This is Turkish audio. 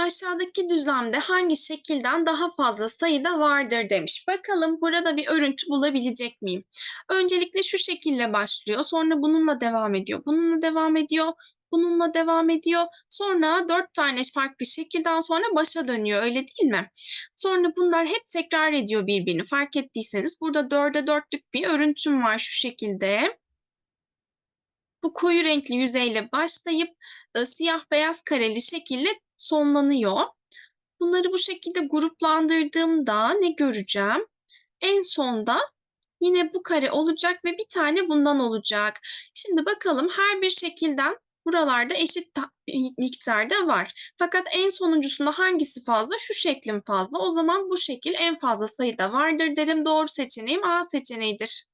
Aşağıdaki düzlemde hangi şekilden daha fazla sayıda vardır demiş. Bakalım burada bir örüntü bulabilecek miyim? Öncelikle şu şekilde başlıyor. Sonra bununla devam ediyor. Bununla devam ediyor. Bununla devam ediyor. Sonra dört tane farklı şekilden sonra başa dönüyor. Öyle değil mi? Sonra bunlar hep tekrar ediyor birbirini. Fark ettiyseniz burada dörde dörtlük bir örüntüm var şu şekilde. Bu koyu renkli yüzeyle başlayıp e, siyah beyaz kareli şekilde sonlanıyor. Bunları bu şekilde gruplandırdığımda ne göreceğim? En sonda yine bu kare olacak ve bir tane bundan olacak. Şimdi bakalım her bir şekilden buralarda eşit miktarda var. Fakat en sonuncusunda hangisi fazla? Şu şeklin fazla. O zaman bu şekil en fazla sayıda vardır derim. Doğru seçeneğim A seçeneğidir.